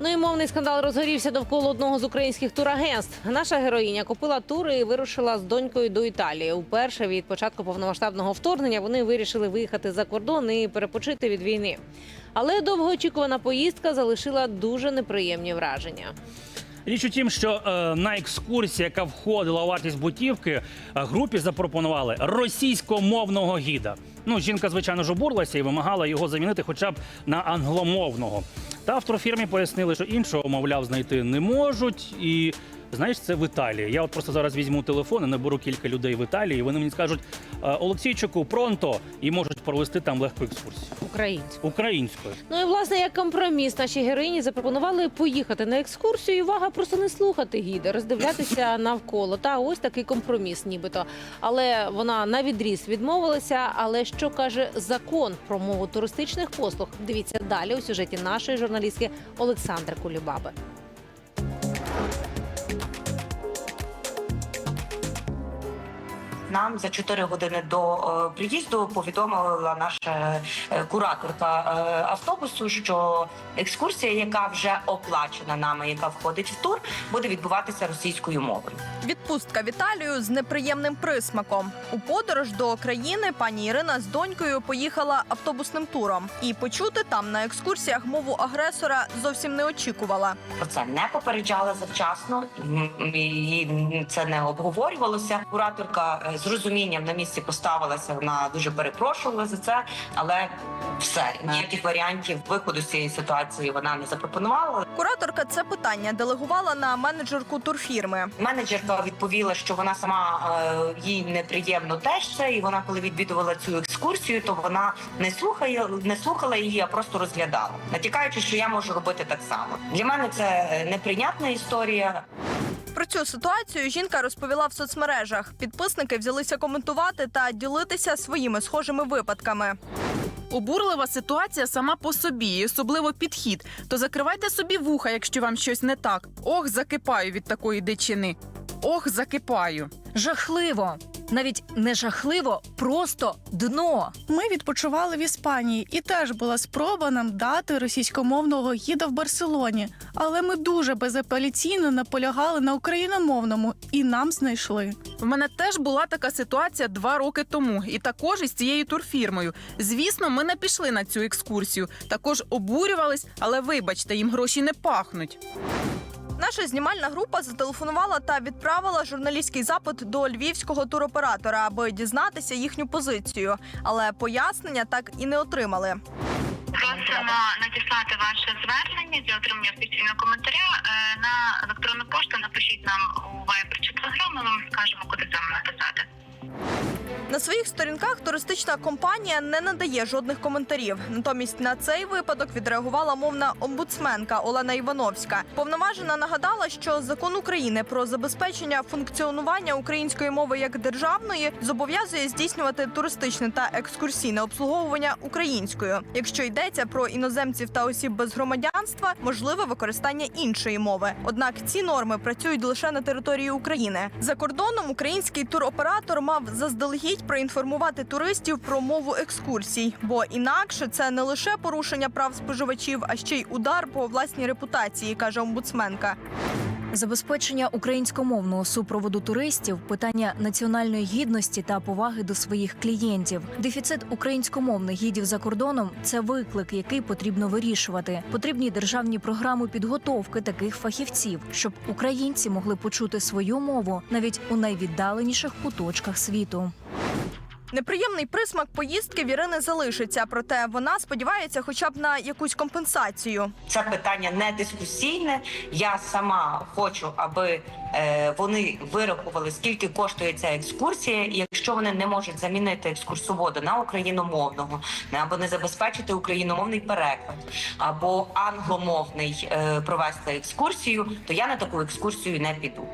Ну і мовний скандал розгорівся довкола одного з українських турагентств. Наша героїня купила тури і вирушила з донькою до Італії. Уперше від початку повномасштабного вторгнення вони вирішили виїхати за кордон і перепочити від війни. Але довгоочікувана поїздка залишила дуже неприємні враження. Річ у тім, що е, на екскурсії, яка входила у вартість бутівки, е, групі запропонували російськомовного гіда. Ну, жінка, звичайно ж, обурлася і вимагала його замінити хоча б на англомовного. Та автор фірмі пояснили, що іншого, мовляв, знайти не можуть. І знаєш, це в Італії. Я от просто зараз візьму телефон і наберу кілька людей в Італії, і вони мені скажуть «Е, Олексійчику, пронто, і можуть провести там легку екскурсію Українці. українською. Ну і власне як компроміс нашій героїні запропонували поїхати на екскурсію. і Увага просто не слухати гіда, роздивлятися навколо. Та ось такий компроміс, нібито. Але вона на відріз відмовилася. Але що каже закон про мову туристичних послуг? Дивіться далі у сюжеті нашої журналістки Олександри Кулібаби. Нам за 4 години до е, приїзду повідомила наша е, кураторка е, автобусу, що екскурсія, яка вже оплачена нами, яка входить в тур, буде відбуватися російською мовою. Відпустка в Італію з неприємним присмаком. У подорож до країни пані Ірина з донькою поїхала автобусним туром, і почути там на екскурсіях мову агресора зовсім не очікувала. Про це не попереджали завчасно, і це не обговорювалося. Кураторка з розумінням на місці поставилася. Вона дуже перепрошувала за це, але все ніяких варіантів виходу з цієї ситуації вона не запропонувала. Кураторка це питання делегувала на менеджерку турфірми. Менеджерка відповіла, що вона сама е, їй неприємно теж це, і вона, коли відвідувала цю екскурсію, то вона не слухає, не слухала її, а просто розглядала, натякаючи, що я можу робити так само. Для мене це е, неприйнятна історія. Про цю ситуацію жінка розповіла в соцмережах. Підписники взялися коментувати та ділитися своїми схожими випадками. Обурлива ситуація сама по собі, і особливо підхід. То закривайте собі вуха, якщо вам щось не так. Ох, закипаю від такої дичини. Ох, закипаю. Жахливо. Навіть не жахливо, просто дно. Ми відпочивали в Іспанії, і теж була спроба нам дати російськомовного гіда в Барселоні. Але ми дуже безапеляційно наполягали на україномовному, і нам знайшли. В мене теж була така ситуація два роки тому, і також із цією турфірмою. Звісно, ми не пішли на цю екскурсію. Також обурювались, але вибачте, їм гроші не пахнуть. Наша знімальна група зателефонувала та відправила журналістський запит до львівського туроператора, аби дізнатися їхню позицію. Але пояснення так і не отримали. Просимо надіслати ваше звернення для отримання офіційного коментаря е, на На своїх сторінках туристична компанія не надає жодних коментарів. Натомість на цей випадок відреагувала мовна омбудсменка Олена Івановська. Повноважена нагадала, що закон України про забезпечення функціонування української мови як державної зобов'язує здійснювати туристичне та екскурсійне обслуговування українською. Якщо йдеться про іноземців та осіб без громадянства, можливе використання іншої мови. Однак ці норми працюють лише на території України. За кордоном український туроператор мав заздалегідь проінформувати туристів про мову екскурсій, бо інакше це не лише порушення прав споживачів, а ще й удар по власній репутації, каже омбудсменка. Забезпечення українськомовного супроводу туристів, питання національної гідності та поваги до своїх клієнтів. Дефіцит українськомовних гідів за кордоном це виклик, який потрібно вирішувати. Потрібні державні програми підготовки таких фахівців, щоб українці могли почути свою мову навіть у найвіддаленіших куточках світу. Неприємний присмак поїздки в Ірини залишиться, проте вона сподівається, хоча б на якусь компенсацію. Це питання не дискусійне. Я сама хочу, аби е, вони вирахували, скільки коштує ця екскурсія. І якщо вони не можуть замінити екскурсовода на україномовного, або не забезпечити україномовний переклад, або англомовний е, провести екскурсію, то я на таку екскурсію не піду.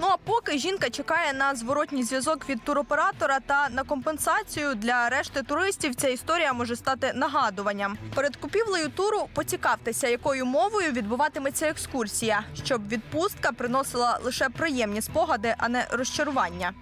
Ну а поки жінка чекає на зворотній зв'язок від туроператора та на компенсацію для решти туристів, ця історія може стати нагадуванням. Перед купівлею туру поцікавтеся, якою мовою відбуватиметься екскурсія, щоб відпустка приносила лише приємні спогади, а не розчарування.